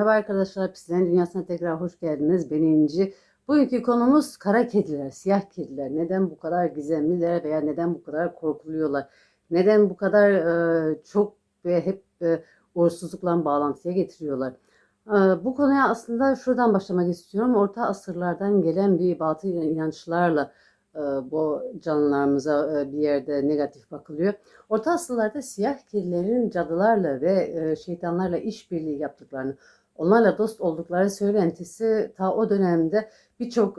arkadaşlar, Pisilen Dünyası'na tekrar hoş geldiniz. Ben İnci. Bugünkü konumuz kara kediler, siyah kediler. Neden bu kadar gizemliler veya neden bu kadar korkuluyorlar? Neden bu kadar e, çok ve hep e, uğursuzlukla bağlantıya getiriyorlar? E, bu konuya aslında şuradan başlamak istiyorum. Orta asırlardan gelen bir batı inançlarla e, bu canlılarımıza e, bir yerde negatif bakılıyor. Orta asırlarda siyah kedilerin cadılarla ve e, şeytanlarla işbirliği yaptıklarını, onlarla dost oldukları söylentisi ta o dönemde birçok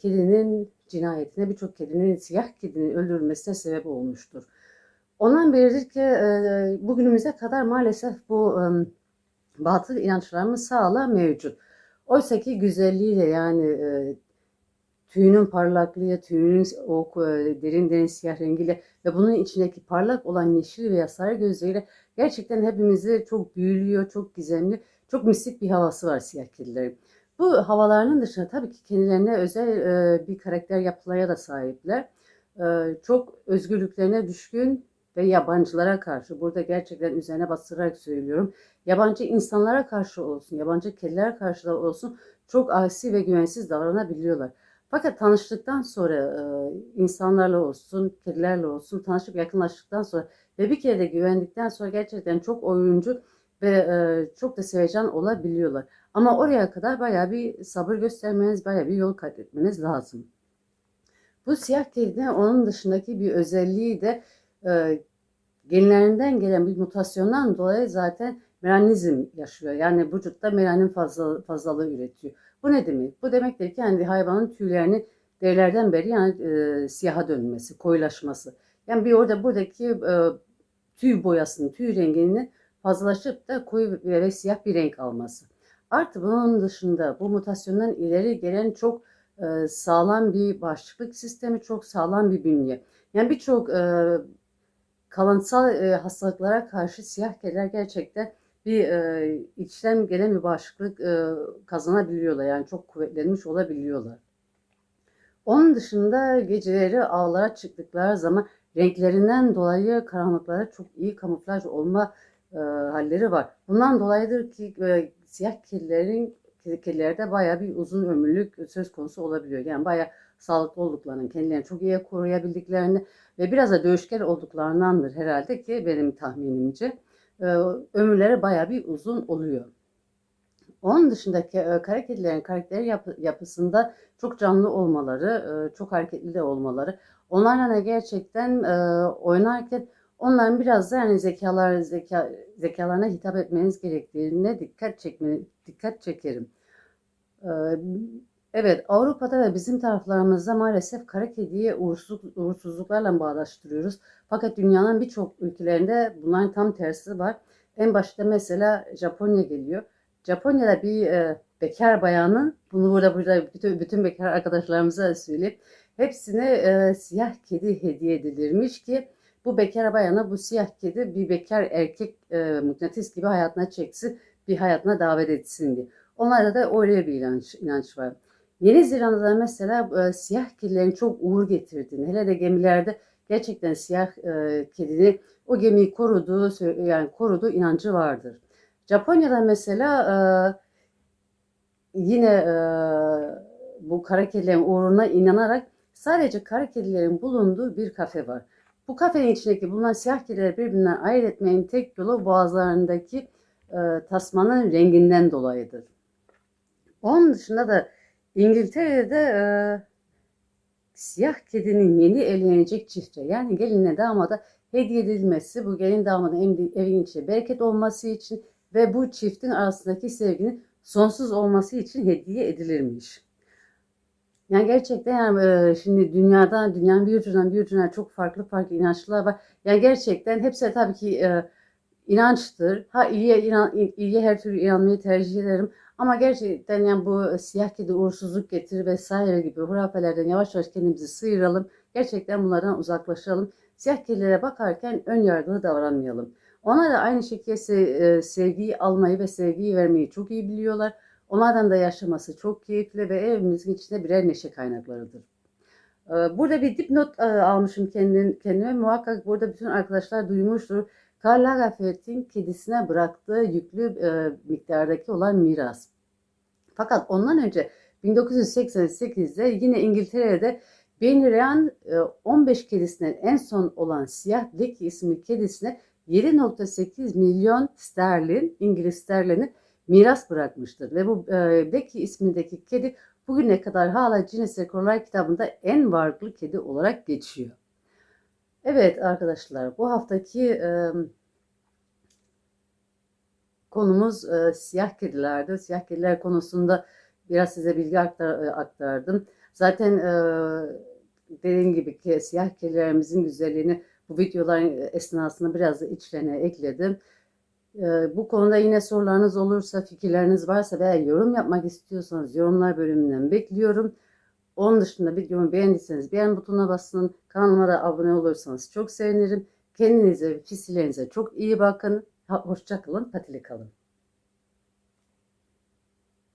kedinin cinayetine, birçok kedinin, siyah kedinin öldürülmesine sebep olmuştur. Ondan beridir ki bugünümüze kadar maalesef bu batıl inançlarımız sağla mevcut. Oysa ki güzelliğiyle yani tüyünün parlaklığı, tüyünün o e, derin derin siyah rengiyle ve bunun içindeki parlak olan yeşil veya sarı gözleriyle gerçekten hepimizi çok büyülüyor, çok gizemli, çok mistik bir havası var siyah kedilerin. Bu havalarının dışında tabii ki kendilerine özel e, bir karakter yapılara da sahipler. E, çok özgürlüklerine düşkün ve yabancılara karşı, burada gerçekten üzerine bastırarak söylüyorum, yabancı insanlara karşı olsun, yabancı kedilere karşı da olsun çok asi ve güvensiz davranabiliyorlar. Fakat tanıştıktan sonra e, insanlarla olsun, kedilerle olsun tanışıp yakınlaştıktan sonra ve bir kere de güvendikten sonra gerçekten çok oyuncu ve e, çok da sevecen olabiliyorlar. Ama oraya kadar baya bir sabır göstermeniz, baya bir yol kat etmeniz lazım. Bu siyah kedinin onun dışındaki bir özelliği de e, genlerinden gelen bir mutasyondan dolayı zaten melanizm yaşıyor. Yani vücutta melanin fazla, fazlalığı üretiyor. Bu ne demek? Bu demektir ki yani hayvanın tüylerini derilerden beri yani e, siyaha dönmesi, koyulaşması. Yani bir orada buradaki e, tüy boyasının, tüy rengini fazlalaşıp da koyu ve siyah bir renk alması. Artı bunun dışında bu mutasyondan ileri gelen çok e, sağlam bir bağışıklık sistemi, çok sağlam bir bünye. Yani birçok e, kalınsal e, hastalıklara karşı siyah kediler gerçekten bir e, içten gelen bir bağışıklık e, kazanabiliyorlar. Yani çok kuvvetlenmiş olabiliyorlar. Onun dışında geceleri avlara çıktıkları zaman renklerinden dolayı karanlıklara çok iyi kamuflaj olma e, halleri var. Bundan dolayıdır ki e, siyah kedilerin kedilerde baya bir uzun ömürlük söz konusu olabiliyor. Yani baya sağlıklı olduklarını, kendilerini çok iyi koruyabildiklerini ve biraz da dövüşken olduklarındandır herhalde ki benim tahminimce ömürleri baya bir uzun oluyor. Onun dışındaki e, kara kedilerin karakter yapı, yapısında çok canlı olmaları, e, çok hareketli de olmaları, onlarla da gerçekten e, oynarken onların biraz da yani zekalar zeka zekalarına hitap etmeniz gerektiğine dikkat çekme dikkat çekerim. E, Evet, Avrupa'da ve bizim taraflarımızda maalesef kara kediyi uğursuzluk, uğursuzluklarla bağdaştırıyoruz. Fakat dünyanın birçok ülkelerinde bunların tam tersi var. En başta mesela Japonya geliyor. Japonya'da bir e, bekar bayanın, bunu burada burada bütün, bütün bekar arkadaşlarımıza söyleyeyim. Hepsine e, siyah kedi hediye edilirmiş ki bu bekar bayana bu siyah kedi bir bekar erkek e, mıknatıs gibi hayatına çeksin, bir hayatına davet etsin diye. Onlarda da öyle bir inanç, inanç var. Yeni Zelanda'da mesela e, siyah kedilerin çok uğur getirdiğini, hele de gemilerde gerçekten siyah e, kedini o gemiyi koruduğu yani koruduğu inancı vardır. Japonya'da mesela e, yine e, bu kara kedilerin uğruna inanarak sadece kara kedilerin bulunduğu bir kafe var. Bu kafenin içindeki bulunan siyah kedileri birbirinden ayırt etmenin tek yolu boğazlarındaki e, tasmanın renginden dolayıdır. Onun dışında da İngiltere'de e, siyah kedinin yeni evlenecek çifte yani gelinle damada hediye edilmesi bu gelin damadın evin içinde bereket olması için ve bu çiftin arasındaki sevginin sonsuz olması için hediye edilirmiş. Yani gerçekten yani e, şimdi dünyada dünyanın bir ucundan bir ucuna çok farklı farklı inançlar var. Yani gerçekten hepsi tabii ki e, inançtır. Ha iyiye, inan, iyiye her türlü inanmayı tercih ederim. Ama gerçekten yani bu siyah kedi uğursuzluk getirir vesaire gibi hurafelerden yavaş yavaş kendimizi sıyıralım. Gerçekten bunlardan uzaklaşalım. Siyah kedilere bakarken ön yargılı davranmayalım. Ona da aynı şekilde e, sevgiyi almayı ve sevgiyi vermeyi çok iyi biliyorlar. Onlardan da yaşaması çok keyifli ve evimizin içinde birer neşe kaynaklarıdır. E, burada bir dipnot e, almışım kendime. Muhakkak burada bütün arkadaşlar duymuştur. Karl Lagerfeld'in kedisine bıraktığı yüklü e, miktardaki olan miras. Fakat ondan önce 1988'de yine İngiltere'de Benrian 15 kedisinden en son olan siyah Blackie isimli kedisine 7.8 milyon sterlin, İngiliz sterlini miras bırakmıştır. Ve bu e, Blackie ismindeki kedi bugüne kadar hala Guinness Rekorlar kitabında en varlıklı kedi olarak geçiyor. Evet arkadaşlar bu haftaki e, konumuz e, siyah kedilerdi. Siyah kediler konusunda biraz size bilgi aktar, aktardım. Zaten e, dediğim gibi ki siyah kedilerimizin güzelliğini bu videoların esnasında biraz da içlerine ekledim. E, bu konuda yine sorularınız olursa, fikirleriniz varsa veya yorum yapmak istiyorsanız yorumlar bölümünden bekliyorum. Onun dışında videomu beğendiyseniz beğen butonuna basın. Kanalıma da abone olursanız çok sevinirim. Kendinize ve fisilerinize çok iyi bakın. Hoşça kalın, patili kalın.